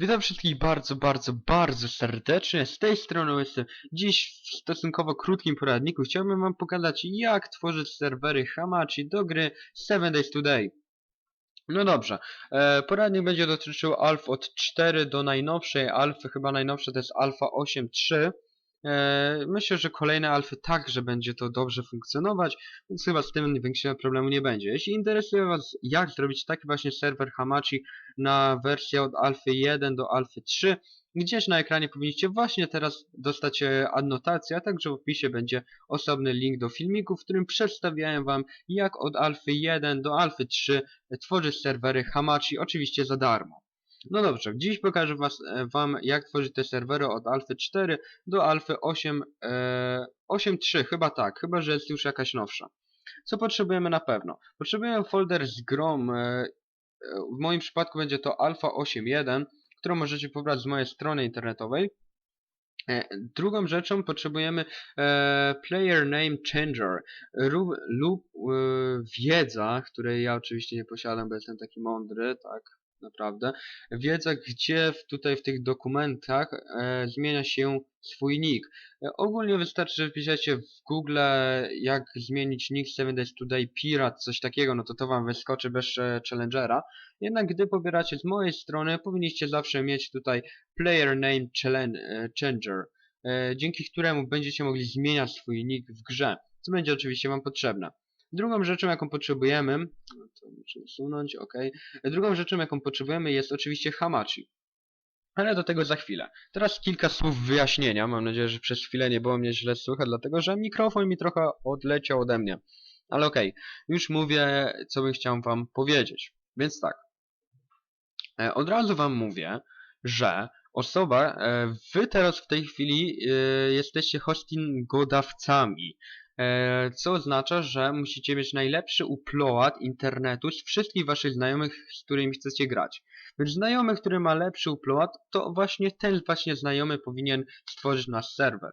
Witam wszystkich bardzo, bardzo, bardzo serdecznie. Z tej strony jestem. Dziś w stosunkowo krótkim poradniku chciałbym wam pokazać jak tworzyć serwery Hamachi do gry 7 Days Today. No dobrze, e, poradnik będzie dotyczył alf od 4 do najnowszej alfy, chyba najnowsza to jest alfa 8.3. E, myślę, że kolejne alfy także będzie to dobrze funkcjonować, więc chyba z tym większego problemu nie będzie. Jeśli interesuje was jak zrobić taki właśnie serwer Hamachi na wersję od alfy 1 do alfy 3. Gdzieś na ekranie powinniście właśnie teraz dostać e, adnotację, a także w opisie będzie osobny link do filmiku, w którym przedstawiałem Wam jak od alfy 1 do alfy 3 tworzyć serwery Hamachi, oczywiście za darmo. No dobrze, dziś pokażę was, e, Wam jak tworzyć te serwery od alfy 4 do alfy 8, e, 8.3, chyba tak, chyba że jest już jakaś nowsza. Co potrzebujemy na pewno? Potrzebujemy folder z grom, e, w moim przypadku będzie to alfa 8.1, którą możecie pobrać z mojej strony internetowej. E, Drugą rzeczą potrzebujemy e, player name changer lub, lub e, wiedza, której ja oczywiście nie posiadam, bo jestem taki mądry, tak, naprawdę. Wiedza, gdzie w, tutaj w tych dokumentach e, zmienia się swój nick. E, ogólnie wystarczy, że wpiszecie w Google jak zmienić nick 7 Days Today Pirat, coś takiego, no to to wam wyskoczy bez e, challengera. Jednak gdy pobieracie z mojej strony, powinniście zawsze mieć tutaj player name e, changer, e, dzięki któremu będziecie mogli zmieniać swój nick w grze, co będzie oczywiście wam potrzebne. Drugą rzeczą, jaką potrzebujemy, no to muszę usunąć, ok. Drugą rzeczą, jaką potrzebujemy jest oczywiście Hamachi. Ale do tego za chwilę. Teraz kilka słów wyjaśnienia. Mam nadzieję, że przez chwilę nie było mnie źle słychać, dlatego że mikrofon mi trochę odleciał ode mnie. Ale okej, już mówię, co bym chciał wam powiedzieć. Więc tak. E, Od razu wam mówię, że osoba, e, wy teraz w tej chwili e, jesteście hostingodawcami. E, Co oznacza, że musicie mieć najlepszy upload internetu z wszystkich waszych znajomych, z którymi chcecie grać. Więc znajomy, który ma lepszy upload, to właśnie ten właśnie znajomy powinien stworzyć nasz serwer.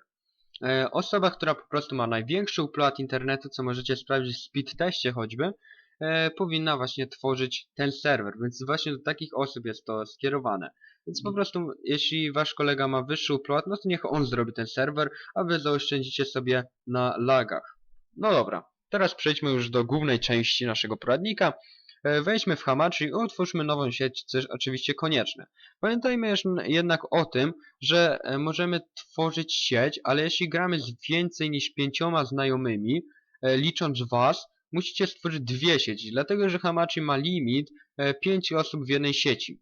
E, Osoba, która po prostu ma największy upload internetu, co możecie sprawdzić w speed teście choćby, e, powinna właśnie tworzyć ten serwer, więc właśnie do takich osób jest to skierowane. Więc po prostu, jeśli wasz kolega ma wyższy upload, no to niech on zrobi ten serwer, a wy zaoszczędzicie sobie na lagach. No dobra, teraz przejdźmy już do głównej części naszego poradnika. E, Wejdźmy w Hamachi i utwórzmy nową sieć, co jest oczywiście konieczne. Pamiętajmy jednak o tym, że e, możemy tworzyć sieć, ale jeśli gramy z więcej niż pięcioma znajomymi, e, licząc was, musicie stworzyć dwie sieci, dlatego że Hamachi ma limit e, pięciu osób w jednej sieci.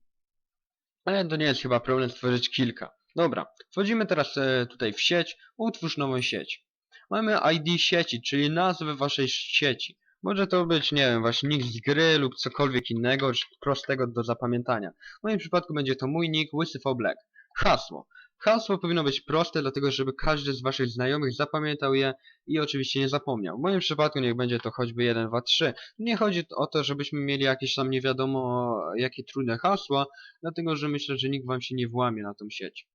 Ale to nie jest chyba problem stworzyć kilka. Dobra, wchodzimy teraz e, tutaj w sieć, utwórz nową sieć. Mamy ID sieci, czyli nazwę waszej sieci. Może to być, nie wiem, właśnie nick z gry lub cokolwiek innego, prostego do zapamiętania. W moim przypadku będzie to mój nick, łysy Black. Hasło. Hasło powinno być proste, dlatego żeby każdy z waszych znajomych zapamiętał je i oczywiście nie zapomniał. W moim przypadku niech będzie to choćby 1, 2, 3. Nie chodzi o to, żebyśmy mieli jakieś tam nie wiadomo jakie trudne hasła, dlatego że myślę, że nikt wam się nie włamie na tą sieć.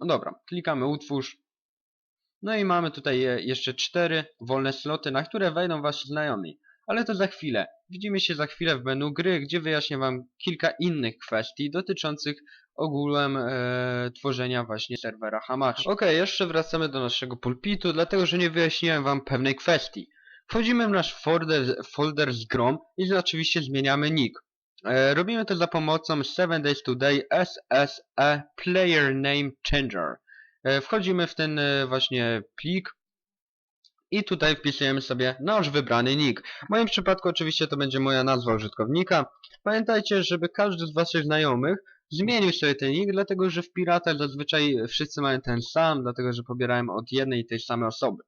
No dobra, klikamy utwórz. No i mamy tutaj jeszcze cztery wolne sloty, na które wejdą wasi znajomi. Ale to za chwilę. Widzimy się za chwilę w menu gry, gdzie wyjaśnię wam kilka innych kwestii dotyczących ogółem e, tworzenia właśnie serwera Hamachi. Ok, jeszcze wracamy do naszego pulpitu, dlatego że nie wyjaśniłem wam pewnej kwestii. Wchodzimy w nasz folder, folder z grom i oczywiście zmieniamy nick. E, robimy to za pomocą 7 Days Today SSE Player Name Changer. E, Wchodzimy w ten e, właśnie plik i tutaj wpisujemy sobie nasz wybrany nick. W moim przypadku oczywiście to będzie moja nazwa użytkownika. Pamiętajcie, żeby każdy z waszych znajomych zmienił sobie ten nick, dlatego że w piratach zazwyczaj wszyscy mają ten sam, dlatego że pobierałem od jednej i tej samej osoby.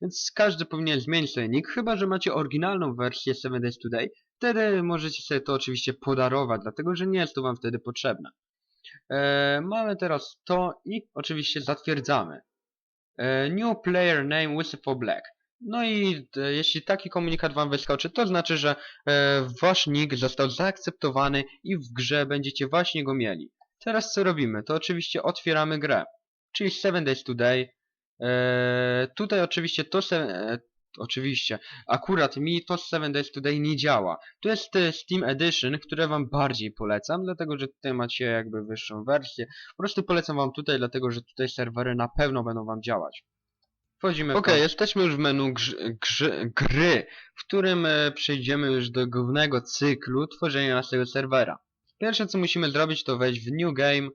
Więc każdy powinien zmienić sobie nick, chyba że macie oryginalną wersję 7 Days Today. Wtedy możecie sobie to oczywiście podarować, dlatego że nie jest to wam wtedy potrzebne. E, mamy teraz to i oczywiście zatwierdzamy. E, new player name Whistle Black. No i e, jeśli taki komunikat wam wyskoczy, to znaczy, że e, wasz nick został zaakceptowany i w grze będziecie właśnie go mieli. Teraz co robimy? To oczywiście otwieramy grę, czyli 7 Days Today. E, tutaj oczywiście to e, oczywiście. Akurat mi to 7 Days Today nie działa. Tu jest e, Steam Edition, które wam bardziej polecam, dlatego że tutaj macie jakby wyższą wersję. Po prostu polecam wam tutaj, dlatego że tutaj serwery na pewno będą wam działać. Wchodzimy Ok, jesteśmy już w menu grz, grz, gry, w którym e, przejdziemy już do głównego cyklu tworzenia naszego serwera. Pierwsze co musimy zrobić to wejść w New Game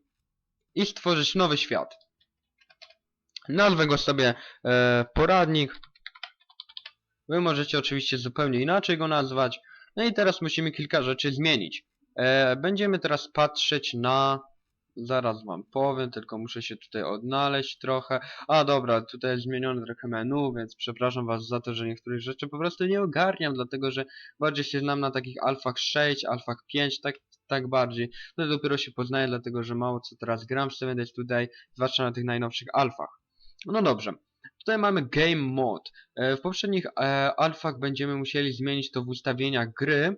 i stworzyć nowy świat. Nazwę go sobie e, poradnik. Wy możecie oczywiście zupełnie inaczej go nazwać. No i teraz musimy kilka rzeczy zmienić. E, będziemy teraz patrzeć na... Zaraz wam powiem, tylko muszę się tutaj odnaleźć trochę. A dobra, tutaj jest zmienione trochę menu, więc przepraszam was za to, że niektórych rzeczy po prostu nie ogarniam, dlatego że bardziej się znam na takich alfach 6, alfach 5, tak, tak bardziej. No dopiero się poznaję, dlatego że mało co teraz gram 7 Days Today, zwłaszcza na tych najnowszych alfach. No dobrze. Tutaj mamy Game Mode. W poprzednich e, alfach będziemy musieli zmienić to w ustawieniach gry,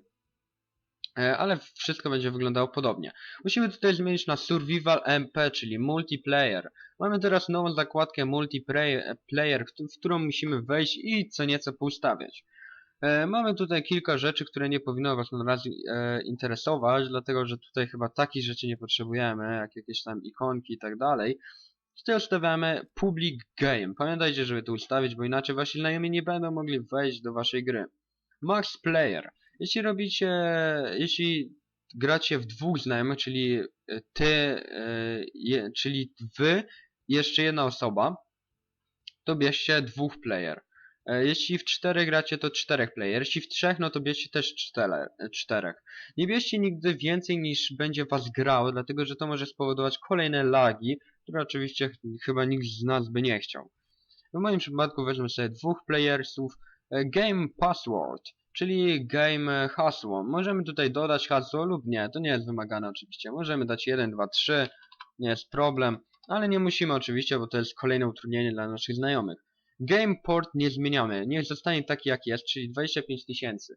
e, ale wszystko będzie wyglądało podobnie. Musimy tutaj zmienić na Survival MP, czyli Multiplayer. Mamy teraz nową zakładkę Multiplayer, player, w którą musimy wejść i co nieco poustawiać. E, Mamy tutaj kilka rzeczy, które nie powinno Was na razie interesować, dlatego że tutaj chyba takich rzeczy nie potrzebujemy, jak jakieś tam ikonki i tak dalej. Tutaj ustawiamy Public Game. Pamiętajcie, żeby to ustawić, bo inaczej Wasi znajomi nie będą mogli wejść do Waszej gry. Max Player. Jeśli robicie, jeśli gracie w dwóch znajomych, czyli e, Ty, e, je, czyli Wy jeszcze jedna osoba, to bierzcie dwóch player. E, Jeśli w czterech gracie, to czterech player. Jeśli w trzech, no to bierzcie też czterech. Nie bierzcie nigdy więcej niż będzie was grało, dlatego że to może spowodować kolejne lagi, które oczywiście ch- chyba nikt z nas by nie chciał. W moim przypadku wezmę sobie dwóch playersów. E, Game password, czyli game hasło. Możemy tutaj dodać hasło lub nie, to nie jest wymagane oczywiście. Możemy dać 1, 2, 3, nie jest problem, ale nie musimy oczywiście, bo to jest kolejne utrudnienie dla naszych znajomych. Game port nie zmieniamy, niech zostanie taki jak jest, czyli 25 tysięcy.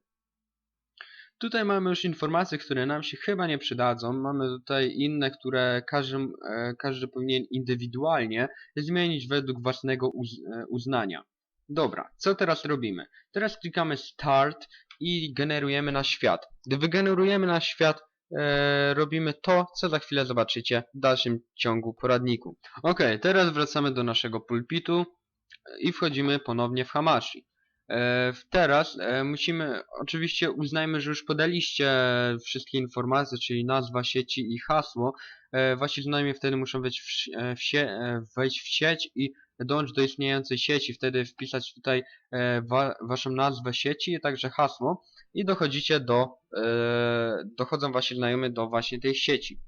Tutaj mamy już informacje, które nam się chyba nie przydadzą. Mamy tutaj inne, które każdy, e, każdy powinien indywidualnie zmienić według własnego uz, e, uznania. Dobra, co teraz robimy? Teraz klikamy Start i generujemy na świat. Gdy wygenerujemy na świat, e, robimy to, co za chwilę zobaczycie w dalszym ciągu poradniku. Ok, teraz wracamy do naszego pulpitu i wchodzimy ponownie w Hamashi. E, teraz e, musimy, oczywiście uznajmy, że już podaliście wszystkie informacje, czyli nazwa sieci i hasło. E, wasi znajomi wtedy muszą wejść w, wejść w sieć i dołączyć do istniejącej sieci, wtedy wpisać tutaj wa, waszą nazwę sieci, także hasło i dochodzicie do, dochodzą wasi znajomi do właśnie tej sieci.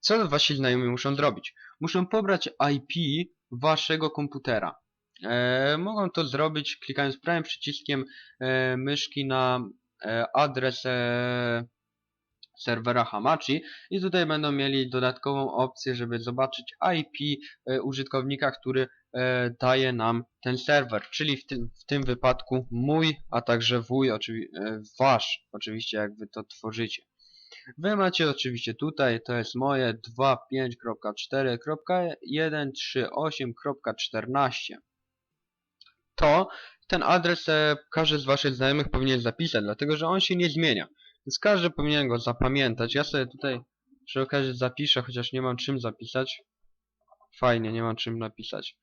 Co wasi znajomi muszą zrobić? Muszą pobrać IP waszego komputera. E, mogą to zrobić klikając prawym przyciskiem e, myszki na e, adres serwera Hamachi. I tutaj będą mieli dodatkową opcję, żeby zobaczyć IP użytkownika, który daje nam ten serwer, czyli w tym, w tym wypadku mój, a także wuj, oczywi wasz, oczywiście jak wy to tworzycie. Wy macie oczywiście tutaj, to jest moje 2.5.4.138.14 to ten adres e, każdy z waszych znajomych powinien zapisać, dlatego że on się nie zmienia. Więc każdy powinien go zapamiętać. Ja sobie tutaj przy okazji zapiszę, chociaż nie mam czym zapisać. Fajnie, nie mam czym napisać.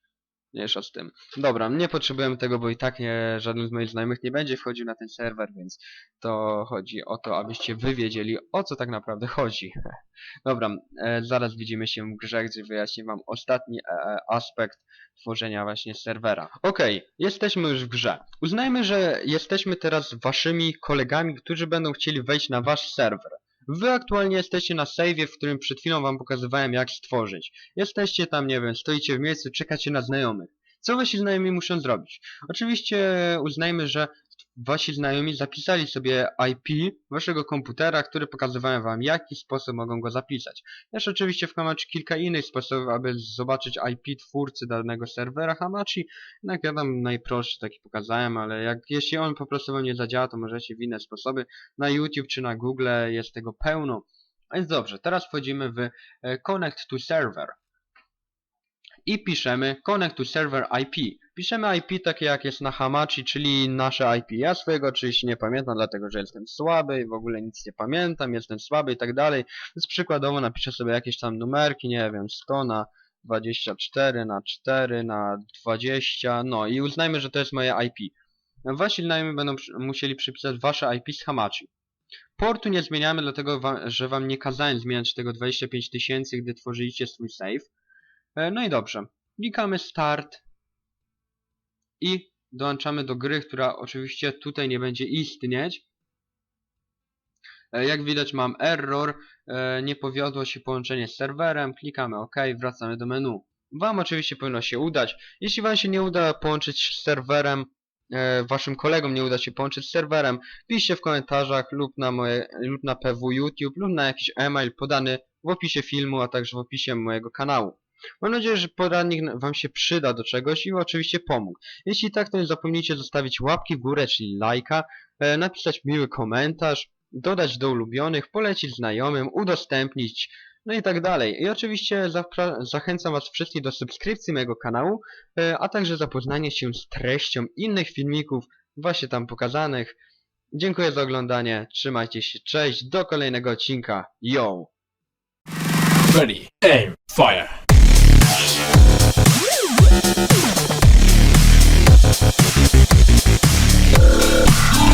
Mniejsza z tym. Dobra, nie potrzebujemy tego, bo i tak nie, żaden z moich znajomych nie będzie wchodził na ten serwer, więc to chodzi o to, abyście wy wiedzieli, o co tak naprawdę chodzi. Dobra, e, zaraz widzimy się w grze, gdzie wyjaśnię wam ostatni e, aspekt tworzenia właśnie serwera. Okej, jesteśmy już w grze. Uznajmy, że jesteśmy teraz waszymi kolegami, którzy będą chcieli wejść na wasz serwer. Wy aktualnie jesteście na save'ie, w którym przed chwilą wam pokazywałem jak stworzyć. Jesteście tam, nie wiem, stoicie w miejscu, czekacie na znajomych. Co wasi znajomi muszą zrobić? Oczywiście uznajmy, że wasi znajomi zapisali sobie IP waszego komputera, który pokazywałem wam, w jaki sposób mogą go zapisać. Jest oczywiście w Hamachi kilka innych sposobów, aby zobaczyć IP twórcy danego serwera Hamachi. Jednak ja tam najprostszy taki pokazałem, ale jak jeśli on po prostu wam nie zadziała, to możecie w inne sposoby. Na YouTube czy na Google jest tego pełno. A Więc dobrze, teraz wchodzimy w e, Connect to Server i piszemy Connect to Server IP. Piszemy IP takie jak jest na Hamachi, czyli nasze IP. Ja swojego oczywiście nie pamiętam, dlatego że jestem słaby i w ogóle nic nie pamiętam, jestem słaby i tak dalej. Więc przykładowo napiszę sobie jakieś tam numerki, nie wiem, 100 na 24 na 4 na 20, no i uznajmy, że to jest moje IP. Wasi znajomi będą musieli przypisać wasze IP z Hamachi. Portu nie zmieniamy, dlatego że wam nie kazałem zmieniać tego 25 tysięcy, gdy tworzyliście swój save. E, No i dobrze. Klikamy start i dołączamy do gry, która oczywiście tutaj nie będzie istnieć. E, Jak widać mam error, e, nie powiodło się połączenie z serwerem, klikamy OK, wracamy do menu. Wam oczywiście powinno się udać. Jeśli Wam się nie uda połączyć z serwerem, e, Waszym kolegom nie uda się połączyć z serwerem, piszcie w komentarzach lub na, moje, lub na PW YouTube lub na jakiś e-mail podany w opisie filmu, a także w opisie mojego kanału. Mam nadzieję, że poradnik Wam się przyda do czegoś i oczywiście pomógł. Jeśli tak, to nie zapomnijcie zostawić łapki w górę, czyli lajka, e, napisać miły komentarz, dodać do ulubionych, polecić znajomym, udostępnić, no i tak dalej. I oczywiście zachęcam Was wszystkich do subskrypcji mojego kanału, e, a także zapoznanie się z treścią innych filmików właśnie tam pokazanych. Dziękuję za oglądanie, trzymajcie się, cześć, do kolejnego odcinka, yo! Ready, aim, fire. Yeah.